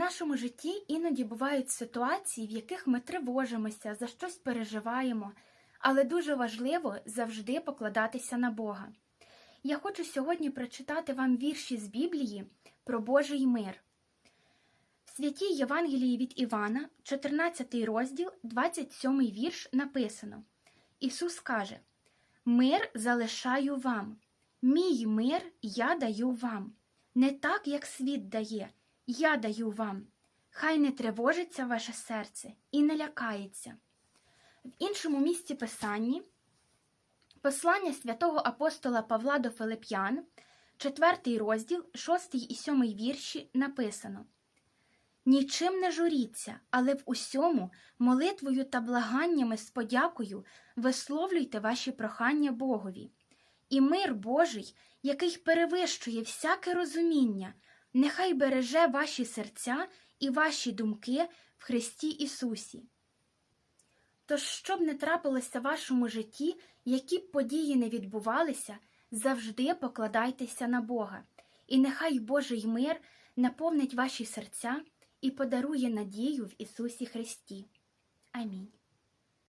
нашому житті іноді бувають ситуації, в яких ми тривожимося, за щось переживаємо, але дуже важливо завжди покладатися на Бога. Я хочу сьогодні прочитати вам вірші з Біблії про Божий мир. В святій Євангелії від Івана, 14 розділ, 27 вірш написано: Ісус каже: Мир залишаю вам, мій мир я даю вам, не так, як світ дає, я даю вам. Хай не тривожиться ваше серце і не лякається. В іншому місці Писанні Послання святого апостола Павла до Филип'ян, 4 розділ, 6 і 7 вірші написано Нічим не журіться, але в усьому молитвою та благаннями з подякою висловлюйте ваші прохання Богові. І мир Божий, який перевищує всяке розуміння, нехай береже ваші серця і ваші думки в Христі Ісусі. Тож, що б не трапилося в вашому житті, які б події не відбувалися, завжди покладайтеся на Бога, і нехай Божий мир наповнить ваші серця і подарує надію в Ісусі Христі. Амінь.